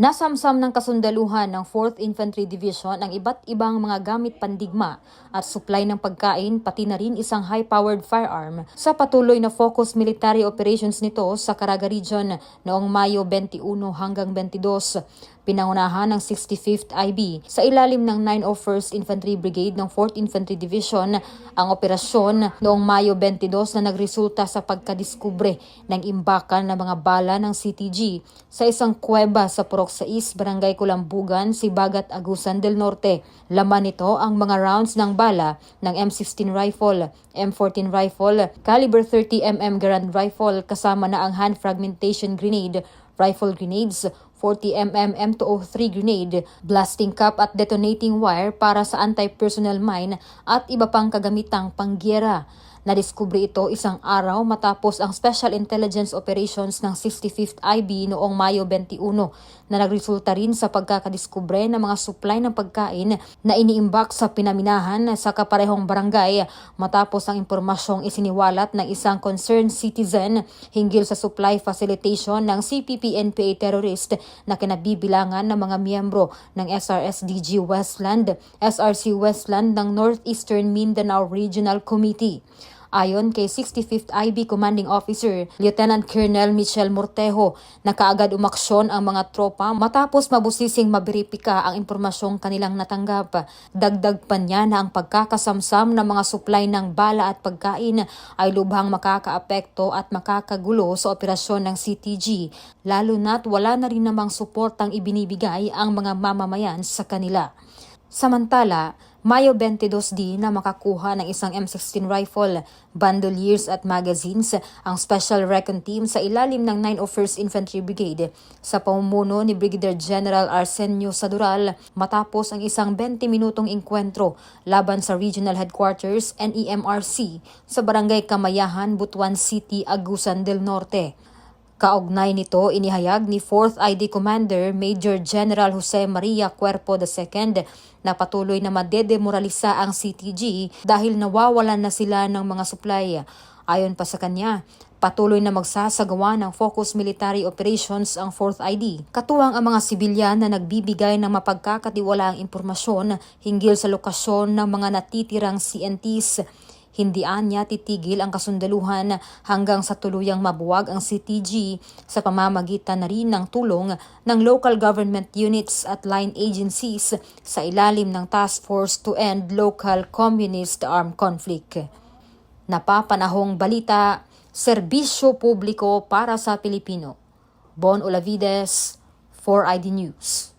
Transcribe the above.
Nasamsam ng kasundaluhan ng 4th Infantry Division ang iba't ibang mga gamit pandigma at supply ng pagkain pati na rin isang high-powered firearm. Sa patuloy na focus military operations nito sa Caraga Region noong Mayo 21 hanggang 22 pinangunahan ng 65th IB sa ilalim ng 901st Infantry Brigade ng 4th Infantry Division ang operasyon noong Mayo 22 na nagresulta sa pagkadiskubre ng imbakan ng mga bala ng CTG sa isang kuweba sa Purok 6, Barangay Kulambugan, Sibagat, Agusan del Norte. Laman nito ang mga rounds ng bala ng M16 rifle, M14 rifle, caliber 30mm Garand rifle kasama na ang hand fragmentation grenade, rifle grenades, 40mm M203 grenade, blasting cap at detonating wire para sa anti-personnel mine at iba pang kagamitang pangyera. Nadiskubre ito isang araw matapos ang Special Intelligence Operations ng 65th IB noong Mayo 21 na nagresulta rin sa pagkakadiskubre ng mga supply ng pagkain na iniimbak sa pinaminahan sa kaparehong barangay matapos ang impormasyong isiniwalat ng isang concerned citizen hinggil sa supply facilitation ng CPP-NPA terrorist na kinabibilangan ng mga miyembro ng SRSDG Westland, SRC Westland ng Northeastern Mindanao Regional Committee. Ayon kay 65th IB Commanding Officer Lieutenant Colonel Michel Mortejo, na kaagad umaksyon ang mga tropa matapos mabusising maberipika ang impormasyong kanilang natanggap. Dagdag pa niya na ang pagkakasamsam ng mga supply ng bala at pagkain ay lubhang makakaapekto at makakagulo sa operasyon ng CTG, lalo na't wala na rin namang suportang ibinibigay ang mga mamamayan sa kanila. Samantala, Mayo 22 din na makakuha ng isang M16 rifle, bandoliers at magazines ang Special Recon Team sa ilalim ng 901st Infantry Brigade sa pamumuno ni Brigadier General Arsenio Sadural matapos ang isang 20 minutong inkwentro laban sa Regional Headquarters NEMRC sa Barangay Kamayahan, Butuan City, Agusan del Norte. Kaugnay nito, inihayag ni 4th ID Commander Major General Jose Maria Cuerpo II na patuloy na madedemoralisa ang CTG dahil nawawalan na sila ng mga supply. Ayon pa sa kanya, patuloy na magsasagawa ng focus military operations ang 4th ID. Katuwang ang mga sibilyan na nagbibigay ng mapagkakatiwalaang impormasyon hinggil sa lokasyon ng mga natitirang CNTs hindi anya titigil ang kasundaluhan hanggang sa tuluyang mabuwag ang CTG sa pamamagitan na rin ng tulong ng local government units at line agencies sa ilalim ng Task Force to End Local Communist Armed Conflict. Napapanahong balita, serbisyo publiko para sa Pilipino. Bon Olavides, 4ID News.